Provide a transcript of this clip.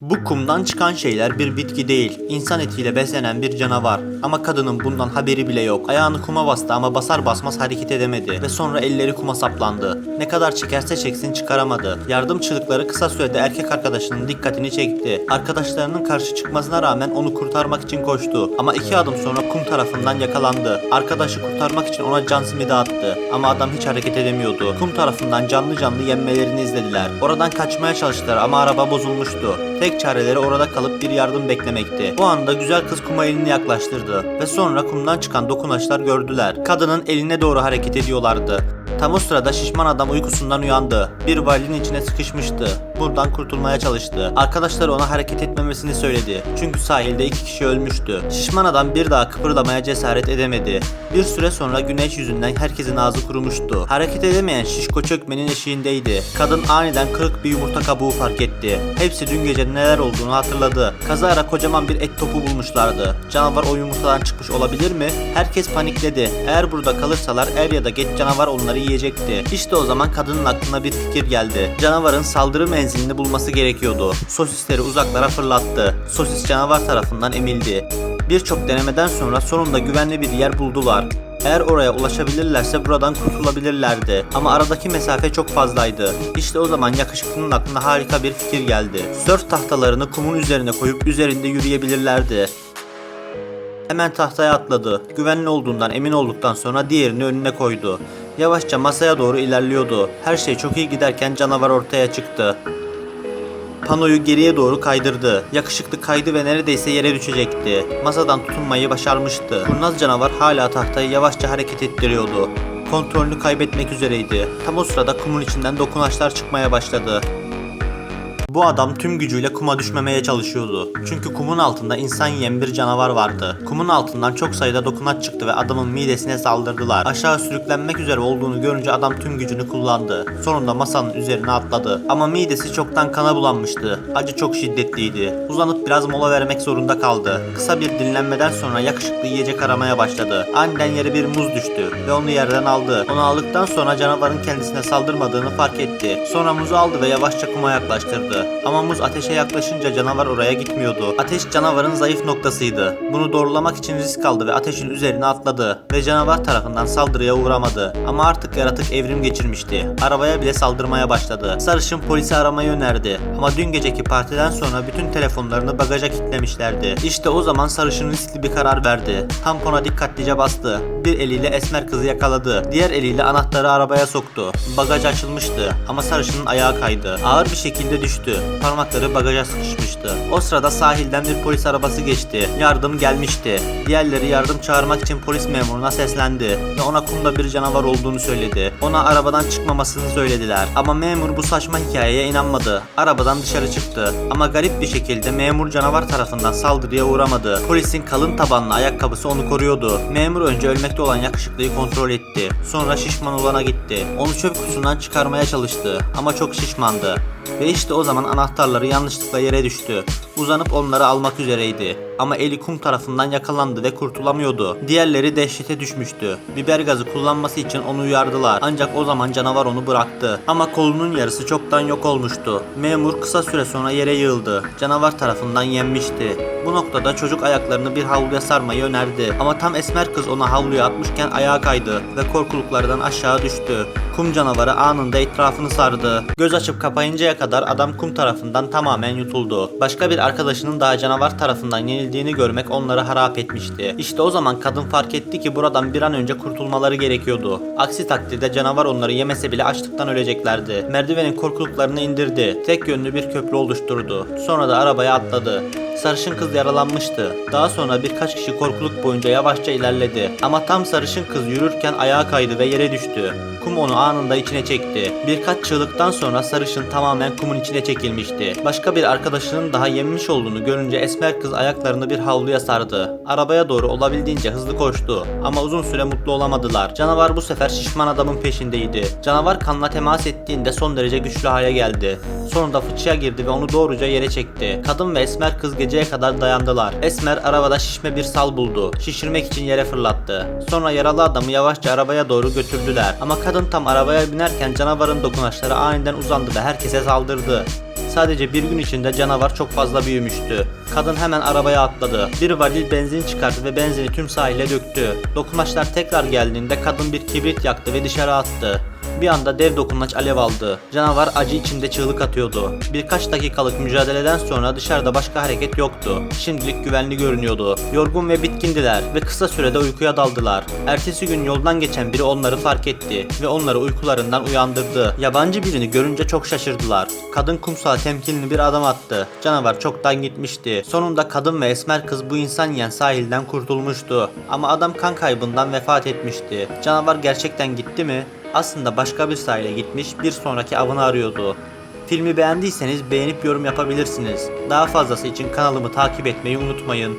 Bu kumdan çıkan şeyler bir bitki değil, insan etiyle beslenen bir canavar. Ama kadının bundan haberi bile yok. Ayağını kuma bastı ama basar basmaz hareket edemedi ve sonra elleri kuma saplandı. Ne kadar çekerse çeksin çıkaramadı. Yardım çığlıkları kısa sürede erkek arkadaşının dikkatini çekti. Arkadaşlarının karşı çıkmasına rağmen onu kurtarmak için koştu. Ama iki adım sonra kum tarafından yakalandı. Arkadaşı kurtarmak için ona can simidi attı. Ama adam hiç hareket edemiyordu. Kum tarafından canlı canlı yenmelerini izlediler. Oradan kaçmaya çalıştılar ama araba bozulmuştu. Tek çareleri orada kalıp bir yardım beklemekti. Bu anda güzel kız kuma elini yaklaştırdı ve sonra kumdan çıkan dokunaçlar gördüler. Kadının eline doğru hareket ediyorlardı. Tam o sırada şişman adam uykusundan uyandı. Bir valinin içine sıkışmıştı. Buradan kurtulmaya çalıştı. Arkadaşları ona hareket etmemesini söyledi. Çünkü sahilde iki kişi ölmüştü. Şişman adam bir daha kıpırdamaya cesaret edemedi. Bir süre sonra güneş yüzünden herkesin ağzı kurumuştu. Hareket edemeyen şişko çökmenin eşiğindeydi. Kadın aniden kırık bir yumurta kabuğu fark etti. Hepsi dün gece neler olduğunu hatırladı. Kazara kocaman bir et topu bulmuşlardı. Canavar o yumurtadan çıkmış olabilir mi? Herkes panikledi. Eğer burada kalırsalar er ya da geç canavar onları yiyecekti. İşte o zaman kadının aklına bir fikir geldi. Canavarın saldırı menzilini bulması gerekiyordu. Sosisleri uzaklara fırlattı. Sosis canavar tarafından emildi. Birçok denemeden sonra sonunda güvenli bir yer buldular. Eğer oraya ulaşabilirlerse buradan kurtulabilirlerdi. Ama aradaki mesafe çok fazlaydı. İşte o zaman yakışıklının aklına harika bir fikir geldi. Sörf tahtalarını kumun üzerine koyup üzerinde yürüyebilirlerdi. Hemen tahtaya atladı. Güvenli olduğundan emin olduktan sonra diğerini önüne koydu. Yavaşça masaya doğru ilerliyordu. Her şey çok iyi giderken canavar ortaya çıktı. Panoyu geriye doğru kaydırdı. Yakışıklı kaydı ve neredeyse yere düşecekti. Masadan tutunmayı başarmıştı. Kurnaz canavar hala tahtayı yavaşça hareket ettiriyordu. Kontrolünü kaybetmek üzereydi. Tam o sırada kumun içinden dokunaçlar çıkmaya başladı. Bu adam tüm gücüyle kuma düşmemeye çalışıyordu. Çünkü kumun altında insan yiyen bir canavar vardı. Kumun altından çok sayıda dokunaç çıktı ve adamın midesine saldırdılar. Aşağı sürüklenmek üzere olduğunu görünce adam tüm gücünü kullandı. Sonunda masanın üzerine atladı. Ama midesi çoktan kana bulanmıştı. Acı çok şiddetliydi. Uzanıp biraz mola vermek zorunda kaldı. Kısa bir dinlenmeden sonra yakışıklı yiyecek aramaya başladı. Aniden yere bir muz düştü ve onu yerden aldı. Onu aldıktan sonra canavarın kendisine saldırmadığını fark etti. Sonra muzu aldı ve yavaşça kuma yaklaştırdı. Ama muz ateşe yaklaşınca canavar oraya gitmiyordu. Ateş canavarın zayıf noktasıydı. Bunu doğrulamak için risk aldı ve ateşin üzerine atladı. Ve canavar tarafından saldırıya uğramadı. Ama artık yaratık evrim geçirmişti. Arabaya bile saldırmaya başladı. Sarışın polisi aramayı önerdi. Ama dün geceki partiden sonra bütün telefonlarını bagaja kilitlemişlerdi. İşte o zaman sarışın riskli bir karar verdi. Tampona dikkatlice bastı. Bir eliyle esmer kızı yakaladı. Diğer eliyle anahtarı arabaya soktu. Bagaj açılmıştı ama sarışının ayağı kaydı. Ağır bir şekilde düştü. Parmakları bagaja sıkışmıştı. O sırada sahilden bir polis arabası geçti. Yardım gelmişti. Diğerleri yardım çağırmak için polis memuruna seslendi ve ona kumda bir canavar olduğunu söyledi. Ona arabadan çıkmamasını söylediler. Ama memur bu saçma hikayeye inanmadı. Arabadan dışarı çıktı. Ama garip bir şekilde memur canavar tarafından saldırıya uğramadı. Polisin kalın tabanlı ayakkabısı onu koruyordu. Memur önce ölmekte olan yakışıklıyı kontrol etti. Sonra şişman olana gitti. Onu çöp kutusundan çıkarmaya çalıştı. Ama çok şişmandı. Ve işte o zaman anahtarları yanlışlıkla yere düştü. Uzanıp onları almak üzereydi. Ama eli kum tarafından yakalandı ve kurtulamıyordu. Diğerleri dehşete düşmüştü. Biber gazı kullanması için onu uyardılar. Ancak o zaman canavar onu bıraktı. Ama kolunun yarısı çoktan yok olmuştu. Memur kısa süre sonra yere yığıldı. Canavar tarafından yenmişti. Bu noktada çocuk ayaklarını bir havluya sarmayı önerdi. Ama tam esmer kız ona havluya atmışken ayağa kaydı ve korkuluklardan aşağı düştü. Kum canavarı anında etrafını sardı. Göz açıp kapayıncaya kadar adam kum tarafından tamamen yutuldu. Başka bir arkadaşının daha canavar tarafından yenildiğini görmek onları harap etmişti. İşte o zaman kadın fark etti ki buradan bir an önce kurtulmaları gerekiyordu. Aksi takdirde canavar onları yemese bile açlıktan öleceklerdi. Merdivenin korkuluklarını indirdi. Tek yönlü bir köprü oluşturdu. Sonra da arabaya atladı. Sarışın kız yaralanmıştı. Daha sonra birkaç kişi korkuluk boyunca yavaşça ilerledi. Ama tam sarışın kız yürürken ayağa kaydı ve yere düştü. Kum onu anında içine çekti. Birkaç çığlıktan sonra sarışın tamamen kumun içine çekilmişti. Başka bir arkadaşının daha yenmiş olduğunu görünce esmer kız ayaklarını bir havluya sardı. Arabaya doğru olabildiğince hızlı koştu. Ama uzun süre mutlu olamadılar. Canavar bu sefer şişman adamın peşindeydi. Canavar kanla temas ettiğinde son derece güçlü hale geldi. Sonunda fıçıya girdi ve onu doğruca yere çekti. Kadın ve esmer kız geceye kadar dayandılar. Esmer arabada şişme bir sal buldu. Şişirmek için yere fırlattı. Sonra yaralı adamı yavaşça arabaya doğru götürdüler. Ama kadın tam arabaya binerken canavarın dokunaçları aniden uzandı ve herkese saldırdı. Sadece bir gün içinde canavar çok fazla büyümüştü. Kadın hemen arabaya atladı. Bir varil benzin çıkardı ve benzini tüm sahile döktü. Dokumaçlar tekrar geldiğinde kadın bir kibrit yaktı ve dışarı attı. Bir anda dev dokunaç alev aldı. Canavar acı içinde çığlık atıyordu. Birkaç dakikalık mücadeleden sonra dışarıda başka hareket yoktu. Şimdilik güvenli görünüyordu. Yorgun ve bitkindiler ve kısa sürede uykuya daldılar. Ertesi gün yoldan geçen biri onları fark etti ve onları uykularından uyandırdı. Yabancı birini görünce çok şaşırdılar. Kadın kumsala temkinli bir adım attı. Canavar çoktan gitmişti. Sonunda kadın ve esmer kız bu insan yiyen sahilden kurtulmuştu. Ama adam kan kaybından vefat etmişti. Canavar gerçekten gitti mi? Aslında başka bir sahile gitmiş bir sonraki avını arıyordu. Filmi beğendiyseniz beğenip yorum yapabilirsiniz. Daha fazlası için kanalımı takip etmeyi unutmayın.